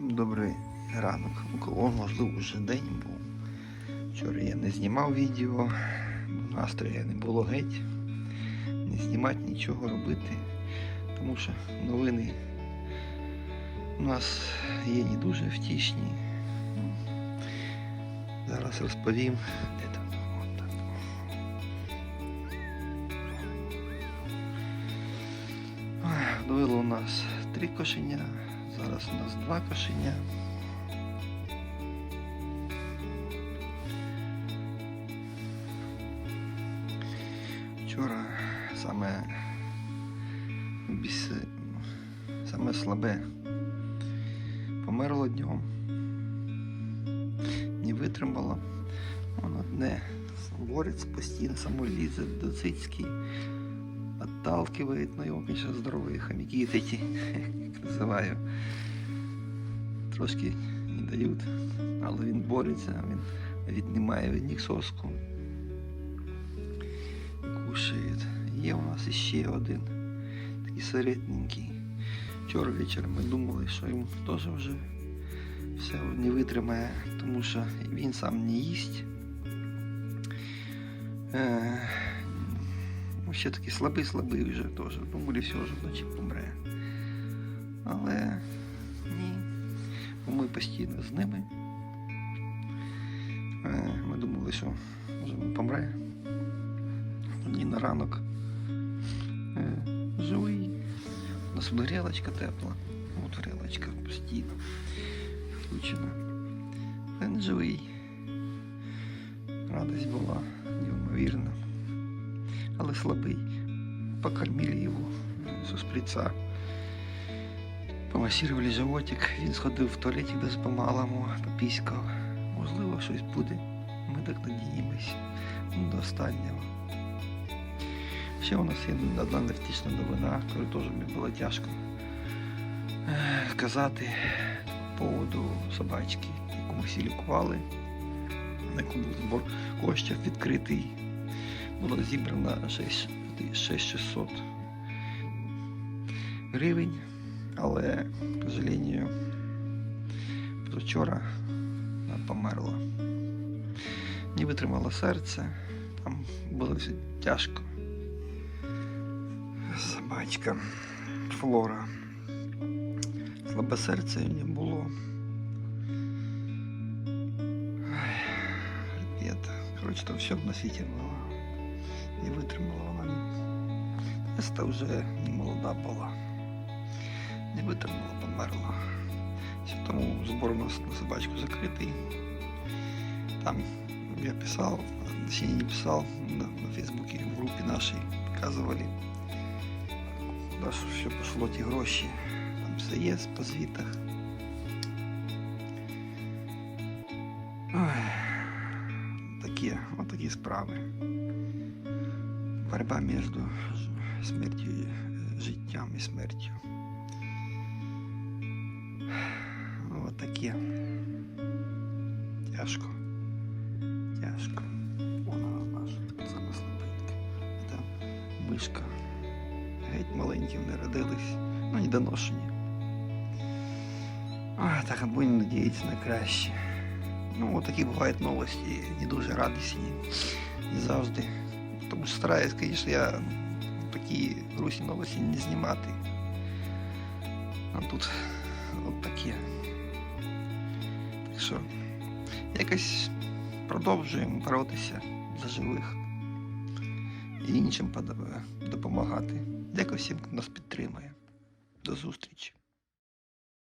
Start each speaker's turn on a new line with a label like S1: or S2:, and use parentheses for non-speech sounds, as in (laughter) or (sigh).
S1: Всім добрий ранок. У кого, можливо, вже день був. Вчора я не знімав відео, настрою не було геть. Не знімати, нічого робити. Тому що новини у нас є не дуже втішні. Зараз розповім. Де там? Довело у нас три кошеня, зараз у нас два кошеня. Вчора саме біс... саме слабе померло днем. Не витримало. Воно одне бореться постійно, само лізе до цицьки, отталкивает, но его, конечно, здоровые хомяки эти, (laughs) як називаю, трошки не дають, але він бореться, він віднімає від них соску. Кушає. Є у нас іще один, такий середненький. Вчора вечором ми думали, що йому теж вже все не витримає, тому що він сам не їсть. Ну, ще такий слабий-слабий вже теж. Думали, все вже вночі помре. Але ні. Бо Ми постійно з ними. Е, Ми думали, що вже він помре. Ні на ранок. Е, Живий. У нас грілочка тепла. От грілочка постійно включена. Він живий. Радость була неймовірна але слабий. Покормили його з шприца. Помасірували животик, він сходив в туалеті десь по-малому, попіськав. Можливо, щось буде. Ми так надіємось. Ну, до останнього. Ще у нас є одна невтішна новина, яку теж мені було тяжко е, казати по поводу собачки, яку ми всі лікували, на яку був збор коштів відкритий було зібрано 6 6600 гривень, але, к сожалению, вчора вона померла. Не витримало серце, там було все тяжко. Собачка, флора. Слабе серце не було. Ай, Ребята, короче, там все на світі було. Не витримала вона. Неста вже молода була. Не витримала, померла. Тому збор у нас на собачку закритий. Там я писал, точнее не писал, на, на Фейсбуке, в группе нашей показывали, куда ж все пошло ті гроші. Там все є по звітах. Ой, такі, отакі справи борьба между ж- смертю і е, життям і смертю. Ось таке. Тяжко. Тяжко. Вона наша сама слабенька. Це мишка. Геть маленькі вони родились, ну недоношені. Ой, так будемо надіятися на краще. Ну, такі бувають новості, не дуже радісні. Не завжди. Тому що стараюсь, звісно, я такі грустні новості не знімати. А тут от такі. Так що якось продовжуємо боротися за живих і іншим допомагати. Дякую всім, хто нас підтримує. До зустрічі.